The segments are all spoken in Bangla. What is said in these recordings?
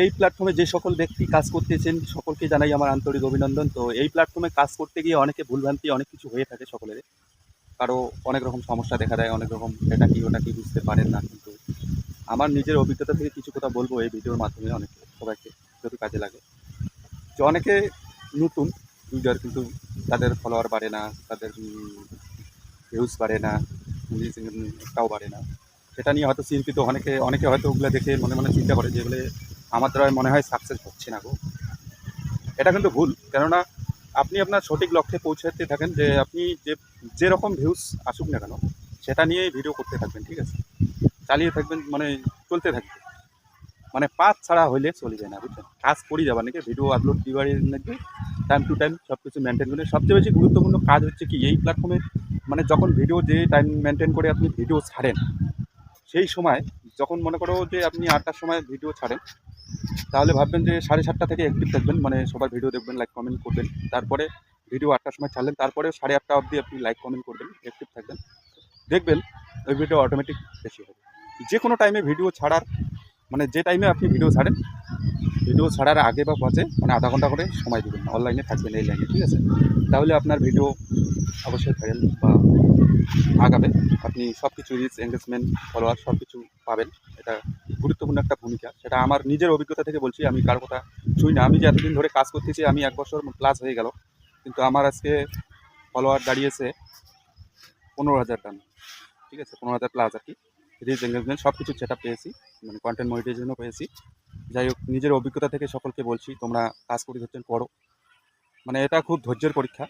এই প্ল্যাটফর্মে যে সকল ব্যক্তি কাজ করতেছেন, সকলকে জানাই আমার আন্তরিক অভিনন্দন। তো এই প্ল্যাটফর্মে কাজ করতে গিয়ে অনেকে ভুলভ্রান্তি, অনেক কিছু হয়ে থাকে সকলের। কারও অনেক রকম সমস্যা দেখা দেয়, অনেক রকম এটা কি, ওটা কি বুঝতে পারেন না, কিন্তু আমার নিজের অভিজ্ঞতা থেকে কিছু কথা বলব এই ভিডিওর মাধ্যমে অনেক, সবাইকে, যদি কাজে লাগে। যে অনেকে নতুন, ইউজার কিন্তু তাদের ফলোয়ার বাড়ে না, তাদের ভিউজ বাড়ে না টাও বাড়ে না। সেটা নিয়ে হয়তো চিন্তিত অনেকে অনেকে হয়তো ওগুলো দেখে মনে মনে চিন্তা করে যেগুলো আমার দ্বারা মনে হয় সাকসেস হচ্ছে না গো। এটা কিন্তু ভুল, কেননা আপনি আপনার সঠিক লক্ষ্যে পৌঁছাতে থাকেন যে আপনি যে যেরকম ভিউজ আসুক না কেন, সেটা নিয়েই ভিডিও করতে থাকবেন, ঠিক আছে? চালিয়ে থাকবেন মানে চলতে থাকবে মানে পাঁচ ছাড়া হইলে চলে যায় না, বুঝছেন? কাজ করি যাবার নাকি ভিডিও আপলোড দিবার নাকি টাইম টু টাইম সব কিছু মেনটেন করে। সবচেয়ে বেশি গুরুত্বপূর্ণ কাজ হচ্ছে কি, এই প্ল্যাটফর্মে মানে যখন ভিডিও যে টাইম মেনটেন করে আপনি ভিডিও ছাড়েন সেই সময় যখন মনে করো যে আপনি আটটার সময় ভিডিও ছাড়েন, তাহলে ভাববেন যে সাড়ে সাতটা থেকে অ্যাক্টিভ থাকবেন মানে সবার ভিডিও দেখবেন লাইক কমেন্ট করবেন। তারপরে ভিডিও আটটার সময় ছাড়লেন, তারপরে সাড়ে আটটা অবধি আপনি লাইক কমেন্ট করবেন অ্যাক্টিভ থাকবেন। দেখবেন ওই ভিডিও অটোমেটিক বেশি হবে। যে কোনো টাইমে ভিডিও ছাড়ার মানে যে টাইমে আপনি ভিডিও ছাড়েন ভিডিও ছাড়ার আগে বা পথে মানে আধা ঘণ্টা করে সময় দেবেন অনলাইনে থাকবেন, এই লাইনে ঠিক আছে? তাহলে আপনার ভিডিও অবশ্যই ভাইরাল বা আগাবে। আপনি সব কিছু রিচ এঙ্গেজমেন্ট ফলোয়ার সব কিছু পাবেন। এটা গুরুত্বপূর্ণ একটা ভূমিকা। সেটা আমার নিজের অভিজ্ঞতা থেকে বলছি, আমি কার কথা শুই না। আমি যে এতদিন ধরে কাজ করতেছি, আমি এক বছর প্লাস হয়ে গেল। কিন্তু আমার আজকে ফলোয়ার দাঁড়িয়েছে পনেরো হাজার টান। ঠিক আছে? পনেরো হাজার প্লাস আর কি। রিচ এঙ্গেজমেন্ট সব কিছু সেটা পেয়েছি। মানে কন্টেন্ট মনিটাইজেশনও পেয়েছি। যাই হোক, নিজের অভিজ্ঞতা থেকে সকলকে বলছি, তোমরা কাজ করে ধরছেন করো মানে এটা খুব ধৈর্যের পরীক্ষা।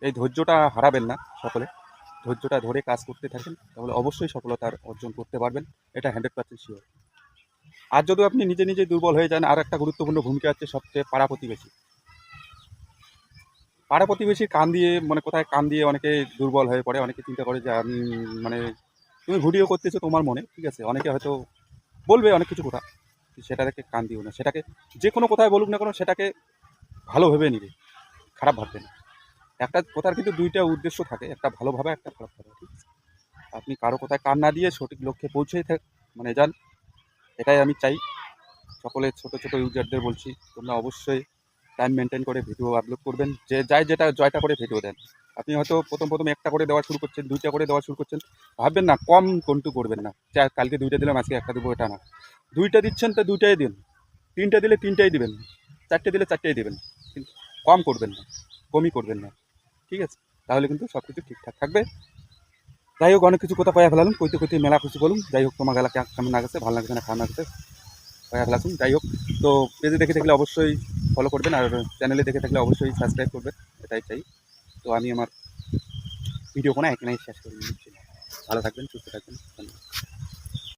এই ধৈর্যটা হারাবেন না সকলে। ধৈর্যটা ধরে কাজ করতে থাকেন, তাহলে অবশ্যই সফলতার অর্জন করতে পারবেন। এটা হান্ড্রেড পার্সেন্ট শিওর। আর যদি আপনি নিজে নিজে দুর্বল হয়ে যান আর একটা গুরুত্বপূর্ণ ভূমিকা হচ্ছে সবচেয়ে পাড়া প্রতিবেশী। পাড়া প্রতিবেশী কান দিয়ে মানে কোথায় কান দিয়ে অনেকে দুর্বল হয়ে পড়ে, অনেকে চিন্তা করে যে মানে তুমি ভিডিও করতেছো তোমার মনে, ঠিক আছে? অনেকে হয়তো বলবে অনেক কিছু কথা। সেটাকে কান দিও না। সেটাকে যে কোনো কোথায় বলুক না কোনো, সেটাকে ভালো ভেবে নিবে, খারাপ ভাববে না। একটা কথার কিন্তু দুইটা উদ্দেশ্য থাকে, একটা ভালোভাবে একটা খারাপভাবে ঠিক আছে? আপনি কারও কোথায় কান না দিয়ে সঠিক লক্ষ্যে পৌঁছে মানে যান, এটাই আমি চাই। সকলে ছোট ছোট ইউজারদের বলছি, তোমরা অবশ্যই টাইম মেনটেন করে ভিডিও আপলোড করবেন। যে যাই যেটা, জয়টা করে ভিডিও দেন। আপনি হয়তো প্রথম প্রথম একটা করে দেওয়া শুরু করছেন, দুইটা করে দেওয়া শুরু করছেন, ভাববেন না, কম কোনটু করবেন না। কালকে দুইটা দিলাম, আজকে একটা দেবো, এটা না। দুইটা দিচ্ছেন তো দুইটাই দিন। তিনটা দিলে তিনটাই দিবেন। চারটে দিলে চারটেই দিবেন। কম করবেন না, কমই করবেন না। ঠিক আছে? তাহলে কিন্তু সব কিছু ঠিকঠাক থাকবে। যাই হোক, অনেক কিছু কথা পাইয়া ফেলালুম। কইতে কইতে মেলা খুশি বলুন যাই হোক, তোমার গেলা কেমন লাগছে? ভালো লাগছে না? খারাপ লাগছে? পাইয়া ফেলাছুন যাই হোক, তো পেজে দেখে থাকলে অবশ্যই ফলো করবেন আর চ্যানেলে দেখে থাকলে অবশ্যই সাবস্ক্রাইব করবেন। এটাই চাই। তো আমি আমার ভিডিও কোনো এখানেই শেষ করে ভালো থাকবেন, সুস্থ থাকবেন। ধন্যবাদ।